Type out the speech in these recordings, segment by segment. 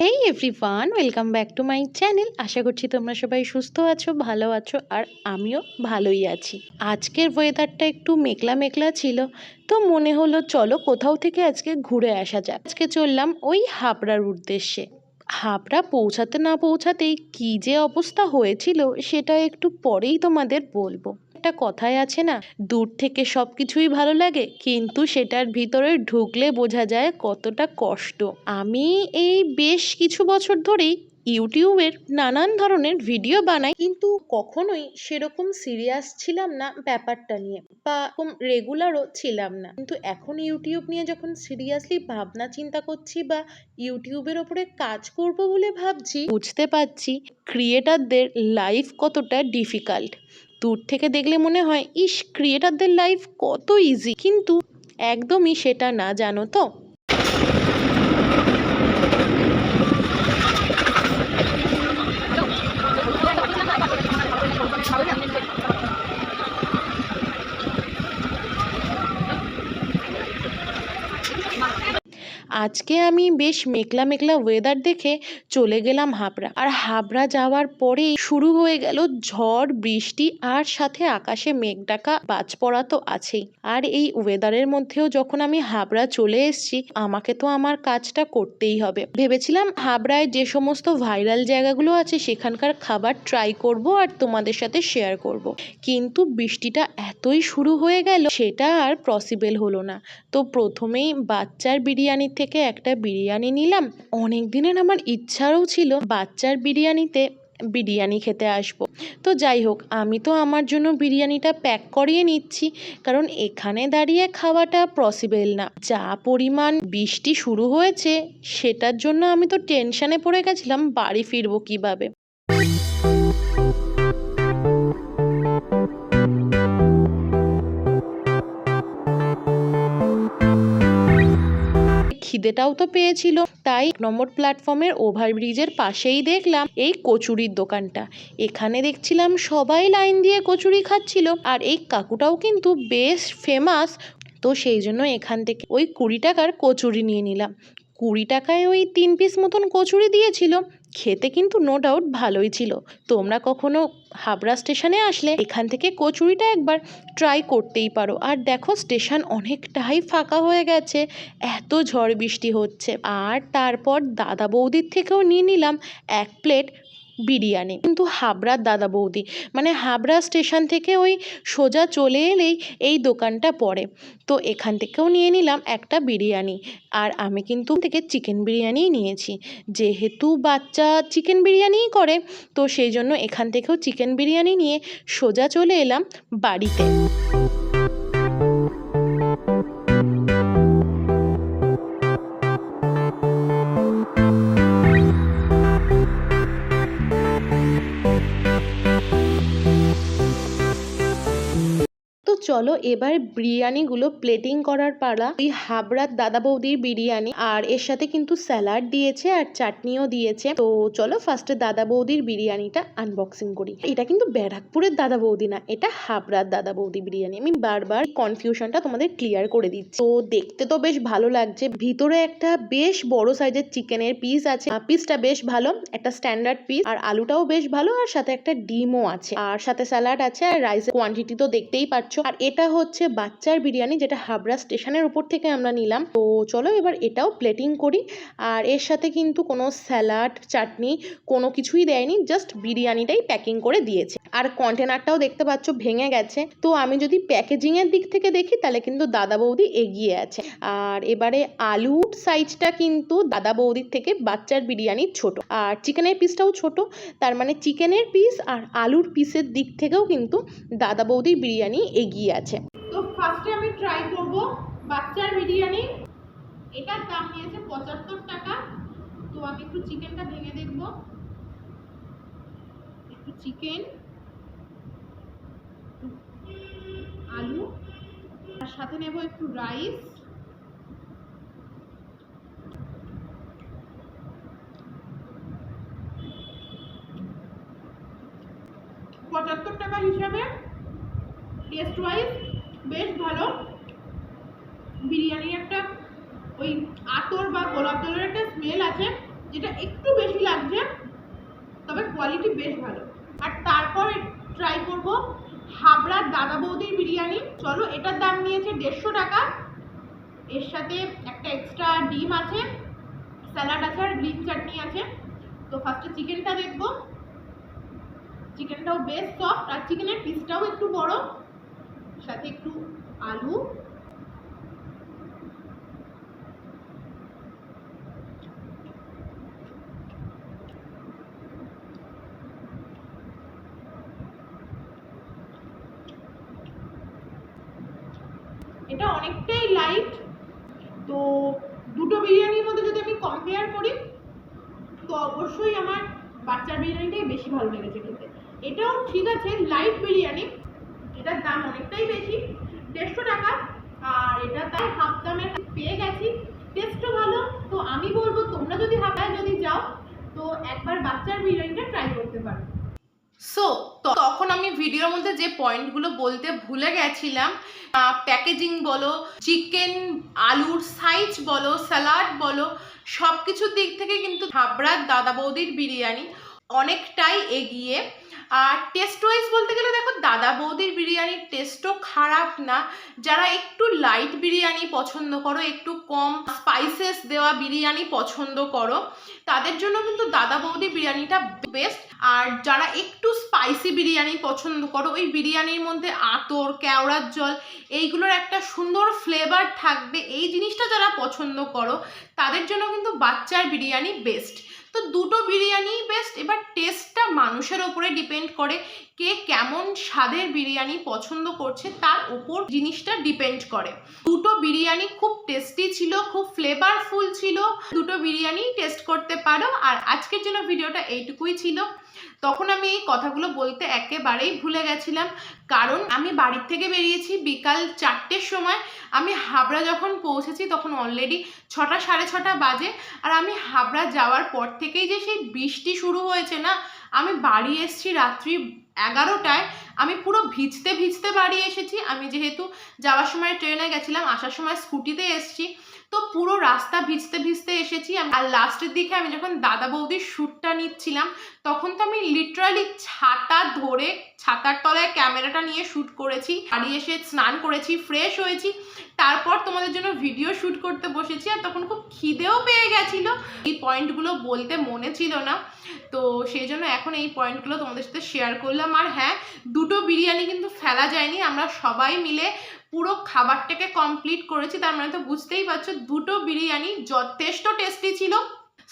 এই everyone welcome back to my channel আশা করছি তোমরা সবাই সুস্থ আছো, ভালো আছো, আর আমিও ভালোই আছি। আজকের ওয়েদারটা একটু মেঘলা মেঘলা ছিল, তো মনে হলো চলো কোথাও থেকে আজকে ঘুরে আসা যাক। আজকে চললাম ওই হাবড়ার উদ্দেশ্যে। হাবড়া পৌঁছাতে না পৌঁছাতেই কী যে অবস্থা হয়েছিল, সেটা একটু পরেই তোমাদের বলব। একটা কথাই আছে না, দূর থেকে সব কিছুই ভালো লাগে, কিন্তু সেটার ভিতরে ঢুকলে বোঝা যায় কতটা কষ্ট। আমি এই বেশ কিছু বছর ধরেই ইউটিউবের নানান ধরনের ভিডিও বানাই, কিন্তু কখনোই সেরকম সিরিয়াস ছিলাম না ব্যাপারটা নিয়ে, বা এরকম রেগুলারও ছিলাম না। কিন্তু এখন ইউটিউব নিয়ে যখন সিরিয়াসলি ভাবনা চিন্তা করছি বা ইউটিউবের ওপরে কাজ করব বলে ভাবছি, বুঝতে পারছি ক্রিয়েটারদের লাইফ কতটা ডিফিকাল্ট দূর থেকে দেখলে মনে হয় ইস ক্রিয়েটারদের লাইফ কত ইজি কিন্তু একদমই সেটা না, জানো তো? আজকে আমি বেশ মেঘলা মেঘলা ওয়েদার দেখে চলে গেলাম হাবড়া। আর হাবড়া যাওয়ার পরেই শুরু হয়ে গেল ঝড়, বৃষ্টি আর সাথে আকাশে মেঘ ডাকা বাজ পড়া তো আছেই। আর এই ওয়েদারের মধ্যেও যখন আমি হাবড়া চলে এসেছি, আমাকে তো আমার কাজটা করতেই হবে। ভেবেছিলাম হাবড়ায় যে সমস্ত ভাইরাল জায়গাগুলো আছে, সেখানকার খাবার ট্রাই করব আর তোমাদের সাথে শেয়ার করব। কিন্তু বৃষ্টিটা এতই শুরু হয়ে গেল, সেটা আর পসিবল হলো না। তো প্রথমেই বাচ্চার বিরিয়ানি থেকে একটা বিরিয়ানি নিলাম। অনেক দিনের আমার ইচ্ছাও ছিল বাচ্চার বিরিয়ানিতে বিরিয়ানি খেতে আসব। তো যাই হোক, আমি তো আমার জন্য বিরিয়ানিটা প্যাক করিয়ে নিচ্ছি, কারণ এখানে দাঁড়িয়ে খাওয়াটা পসিবেল না। যা পরিমাণ বৃষ্টি শুরু হয়েছে, সেটার জন্য আমি তো টেনশানে পড়ে গেছিলাম, বাড়ি ফিরবো কীভাবে? খিদেটাও তো পেয়েছিল। তাই নম্বর প্ল্যাটফর্মের ওভারব্রিজের পাশেই দেখলাম এই কচুরির দোকানটা। এখানে দেখছিলাম সবাই লাইন দিয়ে কচুরি খাচ্ছিল। আর এই কাকুটাও কিন্তু বেশ ফেমাস তো সেই জন্য এখান থেকে ওই কুড়ি টাকার কচুরি নিয়ে নিলাম। কুড়ি টাকায় ওই তিন পিস মতন কচুরি দিয়েছিল। খেতে কিন্তু নো ডাউট ভালোই ছিল। তোমরা কখনো হাবড়া স্টেশনে আসলে এখান থেকে কচুরিটা একবার ট্রাই করতেই পারো। আর দেখো স্টেশন অনেকটাই ফাঁকা হয়ে গেছে, এত ঝড় বৃষ্টি হচ্ছে। আর তারপর দাদা বৌদির থেকেও নিয়ে নিলাম এক প্লেট বিরিয়ানি। কিন্তু হাবড়ার দাদা বৌদি মানে হাবড়া স্টেশন থেকে ওই সোজা চলে এলেই এই দোকানটা পড়ে। তো এখান থেকেও নিয়ে নিলাম একটা বিরিয়ানি। আর আমি কিন্তু থেকে চিকেন বিরিয়ানিই নিয়েছি। যেহেতু বাচ্চা চিকেন বিরিয়ানিই করে, তো সেই জন্য এখান থেকেও চিকেন বিরিয়ানি নিয়ে সোজা চলে এলাম বাড়িতে। চলো এবার বিরিয়ানিগুলো প্লেটিং করার পালা। ওই হাবড়ার দাদা বৌদির বিরিয়ানি, আর এর সাথে কিন্তু স্যালাড দিয়েছে আর চাটনিও দিয়েছে। তো চলো ফার্স্টে দাদা বৌদির বিরিয়ানিটা আনবক্সিং করি। এটা কিন্তু ব্যারাকপুরের দাদা বৌদি না, এটা হাবড়ার দাদা বৌদি বিরিয়ানি। আমি বারবার কনফিউশনটা তোমাদের ক্লিয়ার করে দিচ্ছি। তো দেখতে তো বেশ ভালো লাগছে, ভিতরে একটা বেশ বড় সাইজের চিকেনের পিস আছে। পিসটা বেশ ভালো, একটা স্ট্যান্ডার্ড পিস আর আলুটাও বেশ ভালো, আর সাথে একটা ডিমও আছে। আর সাথে স্যালাড আছে, আর রাইসের কোয়ান্টিটি তো দেখতেই পাচ্ছ। আর এটা হচ্ছে বাচ্চার বিরিয়ানি যেটা হাবড়া স্টেশনের উপর থেকে আমরা নিলাম। তো চলো এবার এটাও প্লেটিং করি। আর এর সাথে কিন্তু কোনো স্যালাড চাটনি কোনো কিছুই দেয়নি জাস্ট বিরিয়ানিটাই প্যাকিং করে দিয়েছে। আর কন্টেনারটাও দেখতে পাচ্ছ ভেঙে গেছে। তো আমি যদি প্যাকেজিংয়ের দিক থেকে দেখি, তাহলে কিন্তু দাদা বৌদি এগিয়ে আছে। আর এবারে আলুর সাইজটা কিন্তু দাদা বৌদির থেকে বাচ্চার বিরিয়ানির ছোট। আর চিকেনের পিসটাও ছোট। তার মানে চিকেনের পিস আর আলুর পিসের দিক থেকেও কিন্তু দাদা বৌদির বিরিয়ানি এগিয়ে আছে। তো ফার্স্টে আমি ট্রাই করব বাচ্চার বিরিয়ানি। এটার দাম নিয়েছে পঁচাত্তর টাকা। তো আমি একটু চিকেনটা ভেঙে দেখব। একটু চিকেন আলু আর সাথে নেব একটু রাইস পঁচাত্তর টাকা হিসাবে টেস্ট ওয়াইজ বেশ ভালো। বিরিয়ানির একটা ওই আতর বা গোলাপ জলের একটা স্মেল আছে, যেটা একটু বেশি লাগছে, তবে কোয়ালিটি বেশ ভালো। আর তারপর ট্রাই করব হাবড়ার দাদা বৌদির বিরিয়ানি। চলো, এটার দাম নিয়েছে দেড়শো টাকা। এর সাথে একটা এক্সট্রা ডিম আছে স্যালাড আছে আর গ্রিন চাটনি আছে। তো ফার্স্টে চিকেনটা দেখব। চিকেনটাও বেশ সফট আর চিকেনের পিসটাও একটু বড়। সাথে একটু আলু। এটা অনেকটাই লাইট তো দুটো বিরিয়ানির মধ্যে যদি আমি কম্পেয়ার করি, তো অবশ্যই আমার বাচ্চার বিরিয়ানিটাই বেশি ভালো লেগেছে খেতে। এটাও ঠিক আছে লাইট বিরিয়ানি এটার দাম অনেকটাই বেশি, দেড়শো টাকা, আর এটা তাই হাফ দামে পেয়ে গেছি। টেস্টও ভালো, তো আমি বলব তোমরা যদি হাফায় যদি যাও, তো একবার বাচ্চার বিরিয়ানিটা ট্রাই করতে পারো। সো তখন আমি ভিডিওর মধ্যে যে পয়েন্টগুলো বলতে ভুলে গেছিলাম প্যাকেজিং বলো চিকেন আলুর সাইজ বলো স্যালাড বলো সব কিছুর দিক থেকে কিন্তু হাবড়ার দাদা বৌদির বিরিয়ানি অনেকটাই এগিয়ে। আর টেস্ট ওয়াইজ বলতে গেলে দেখো দাদা বৌদির বিরিয়ানির টেস্টও খারাপ না। যারা একটু লাইট বিরিয়ানি পছন্দ করো, একটু কম স্পাইসেস দেওয়া বিরিয়ানি পছন্দ করো, তাদের জন্য কিন্তু দাদা বৌদি বিরিয়ানিটা বেস্ট আর যারা একটু স্পাইসি বিরিয়ানি পছন্দ করো, ওই বিরিয়ানির মধ্যে আতর, কেওড়ার জল, এইগুলোর একটা সুন্দর ফ্লেভার থাকবে। এই জিনিসটা যারা পছন্দ করো, তাদের জন্য কিন্তু বাচ্চার বিরিয়ানি বেস্ট তো দুটো বিরিয়ানি বেস্ট এবার টেস্টটা মানুষের ওপরে ডিপেন্ড করে কে কেমন স্বাদের বিরিয়ানি পছন্দ করছে তার উপর জিনিসটা ডিপেন্ড করে। দুটো বিরিয়ানি খুব টেস্টি ছিল, খুব ফ্লেভারফুল ছিল। দুটো বিরিয়ানি টেস্ট করতে পারো। আর আজকের জন্য ভিডিওটা এইটুকুই ছিল। তখন আমি এই কথাগুলো বলতে একেবারেই ভুলে গেছিলাম। কারণ আমি বাড়ির থেকে বেরিয়েছি বিকাল চারটের সময়। আমি হাবড়া যখন পৌঁছেছি তখন অলরেডি ছটা, সাড়ে ছটা বাজে। আর আমি হাবড়া যাওয়ার পর থেকেই যে সেই বৃষ্টি শুরু হয়েছে না, আমি বাড়ি এসেছি রাত্রি এগারোটায় আমি পুরো ভিজতে ভিজতে বাড়ি এসেছি। আমি যেহেতু যাওয়ার সময় ট্রেনে গেছিলাম, আসার সময় স্কুটিতে এসেছি। তো পুরো রাস্তা ভিজতে ভিজতে এসেছি। আর লাস্টের দিকে আমি যখন দাদা বৌদির শ্যুটটা নিচ্ছিলাম, তখন তো আমি লিটারালি ছাতা ধরে ছাতার তলায় ক্যামেরাটা নিয়ে শ্যুট করেছি। বাড়ি এসে স্নান করেছি ফ্রেশ হয়েছি। তারপর তোমাদের জন্য ভিডিও শ্যুট করতে বসেছি আর তখন খুব খিদেও পেয়ে গেছিল। এই পয়েন্টগুলো বলতে মনে ছিল না। তো সেই জন্য এখন এই পয়েন্টগুলো তোমাদের সাথে শেয়ার করলাম। আর হ্যাঁ দুটো বিরিয়ানি কিন্তু ফেলা যায়নি। আমরা সবাই মিলে পুরো খাবারটাকে কমপ্লিট করেছি, তার মানে তো বুঝতেই পারছ, দুটো বিরিয়ানি যথেষ্ট টেস্টি ছিল।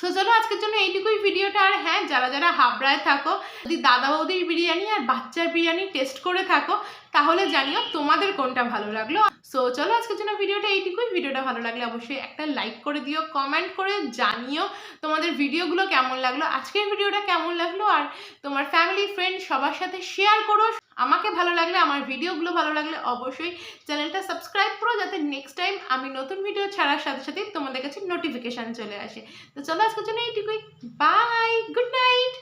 সো চলো আজকের জন্য এইটুকুই ভিডিওটা আর হ্যাঁ যারা যারা হাবড়ায় থাকো, যদি দাদা বৌদির বিরিয়ানি আর বাচ্চার বিরিয়ানি টেস্ট করে থাকো, তাহলে জানিও তোমাদের কোনটা ভালো লাগল। সো চলো আজকের জন্য ভিডিওটা এইটুকুই। ভিডিওটা ভালো লাগলে অবশ্যই একটা লাইক করে দিও কমেন্ট করে জানিও তোমাদের ভিডিওগুলো কেমন লাগল, আজকের ভিডিওটা কেমন লাগল, আর তোমার ফ্যামিলি ফ্রেন্ড সবার সাথে শেয়ার করো। আমাকে ভালো লাগলে, আমার ভিডিওগুলো ভালো লাগলে অবশ্যই চ্যানেলটা সাবস্ক্রাইব করো, যাতে নেক্সট টাইম আমি নতুন ভিডিও ছাড়ার সাথে সাথে তোমাদের কাছে নোটিফিকেশান চলে আসে। তো চলো আজকের জন্য এইটুকুই। Bye good night